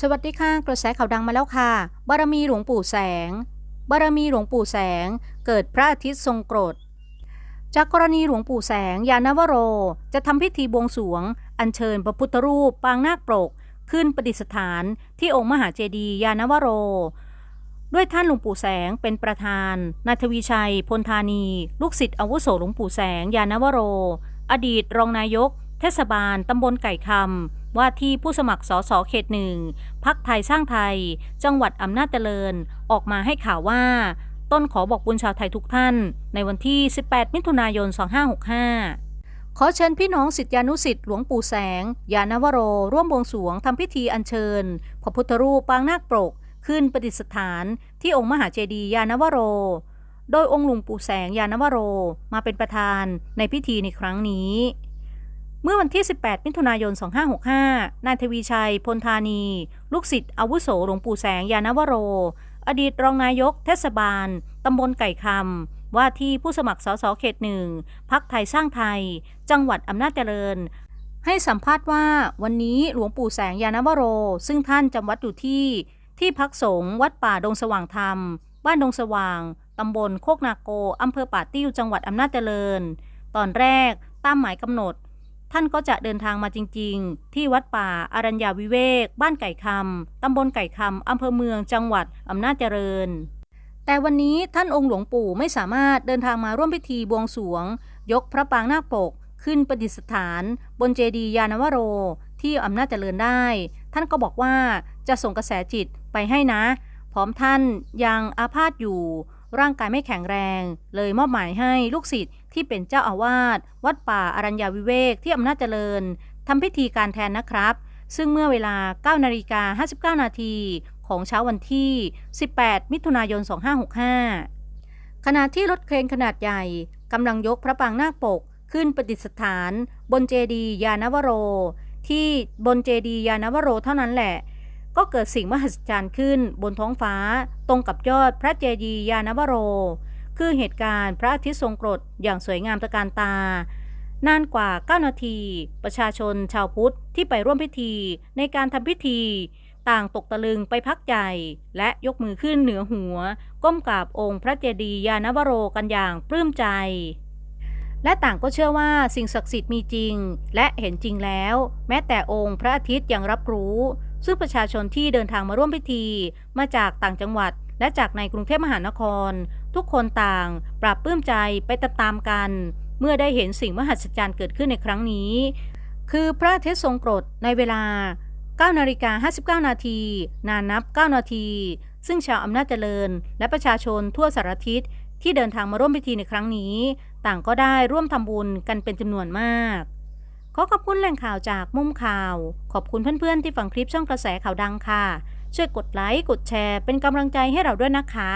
สวัสดีค่ะกระแสข่าวดังมาแล้วค่ะ บารมีหลวงปู่แสง บารมีหลวงปู่แสง เกิดพระอาทิตย์ทรงกรดจากกรณีหลวงปู่แสง ยานวโร จะทำพิธีบวงสรวง อัญเชิญพระพุทธรูป ปางนาคปรก ขึ้นประดิษฐานที่องค์มหาเจดีย์ยานวโร ด้วยท่านหลวงปู่แสงเป็นประธานนายทวีชัย พลธานี ลูกศิษย์อาวุโสหลวงปู่แสง ยานวโร อดีตรองนายก เทศบาลตำบลไก่คำ ว่าที่ผู้สมัครสสเขตหนึ่งพักไทยสร้างไทย จังหวัดอำนาจเจริญ ออกมาให้ข่าวว่า ต้นขอบอกบุญชาวไทยทุกท่าน ในวันที่ 18 มิถุนายน 2565 ขอเชิญพี่น้องสิทธิานุสิทธิ์หลวงปู่แสง ยานวโร ร่วมบวงสวงทำพิธีอัญเชิญ พระพุทธรูปปางนาคปรก ขึ้นประดิษฐาน ที่องค์มหาเจดีย์ยานวโรโดยองค์หลวงปู่แสงยานวโรมาเป็นประธานในพิธีในครั้งนี้ เมื่อวันที่ 18 มิถุนายน 2565 นายทวีชัย พลธานี ลูกศิษย์อาวุโสหลวงปู่แสงยานวโร อดีตรองนายกเทศบาล ตำบลไก่คำ ว่าที่ผู้สมัครสสเขตหนึ่ง พักไทยสร้างไทย จังหวัดอำนาจเจริญ ให้สัมภาษณ์ว่าวันนี้หลวงปู่แสงยานวโร ซึ่งท่านจำวัดอยู่ที่ ที่พักสงฆ์วัดป่าดงสว่างธรรม บ้านดงสว่าง ตำบลโคกนาโก อำเภอป่าติ้ว จังหวัดอำนาจเจริญ ตอนแรกตามหมายกำหนด ท่านก็จะเดินทางมาจริง ๆ ที่วัดป่าอารัญญาวิเวก บ้านไก่คำตำบลไก่คำอำเภอเมืองจังหวัดอำนาจเจริญ แต่วันนี้ท่านองค์หลวงปู่ไม่สามารถเดินทางมาร่วมพิธีบวงสรวง ยกพระปางนาคปก ขึ้นประดิษฐาน บนเจดียานวโร ที่อำนาจเจริญได้ ท่านก็บอกว่าจะส่งกระแสจิตไปให้นะ พร้อมท่านยังอาพาธอยู่ ร่างกายไม่แข็งแรง เลยมอบหมายให้ลูกศิษย์ที่เป็นเจ้าอาวาสวัดป่าอารัญญาวิเวกที่อำนาจเจริญทำพิธีการแทนนะครับ ซึ่งเมื่อเวลา 9 นาฬิกา 59 นาทีของเช้าวันที่ 18 มิถุนายน 2565 ขณะที่รถเครนขนาดใหญ่กำลังยกพระปางนาคปกขึ้นประดิษฐาน บนเจดียานวโร ที่บนเจดีย์ยานวโรเท่านั้นแหละ ก็เกิดสิ่งมหัศจรรย์ขึ้นบนท้องฟ้า ตรงกับยอดพระเจดีย์ยานวโร คือเหตุการณ์พระอาทิตย์ทรงกรดอย่างสวยงามตะการตา นานกว่า 9 นาที ประชาชนชาวพุทธที่ไปร่วมพิธีในการทำพิธี ต่างตกตะลึงไปพักใหญ่ และยกมือขึ้นเหนือหัว ก้มกราบองค์พระเจดีย์ยานวโรกันอย่างปลื้มใจ และต่างก็เชื่อว่าสิ่งศักดิ์สิทธิ์มีจริง และเห็นจริงแล้ว แม้แต่องค์พระอาทิตย์ยังรับรู้ ซึ่งประชาชนที่เดินทางมาร่วมพิธี มาจากต่างจังหวัด และจากในกรุงเทพมหานคร ทุกคนต่างปราบปลื้มใจไปตามๆกัน เมื่อได้เห็นสิ่งมหัศจรรย์เกิดขึ้นในครั้งนี้ คือพระอาทิตย์ทรงกรดในเวลา9นาฬิกา59 นาที นานนับ 9 นาที ซึ่งชาวอำนาจเจริญ และประชาชนทั่วสารทิศที่เดินทางมาร่วมพิธีในครั้งนี้ ต่างก็ได้ร่วมทำบุญกันเป็นจำนวนมาก ขอขอบคุณแหล่งข่าวจากมุมข่าว ขอบคุณเพื่อนๆที่ฟังคลิปช่องกระแสข่าวดังค่ะ ช่วยกดไลค์ กดแชร์ เป็นกำลังใจให้เราด้วยนะคะ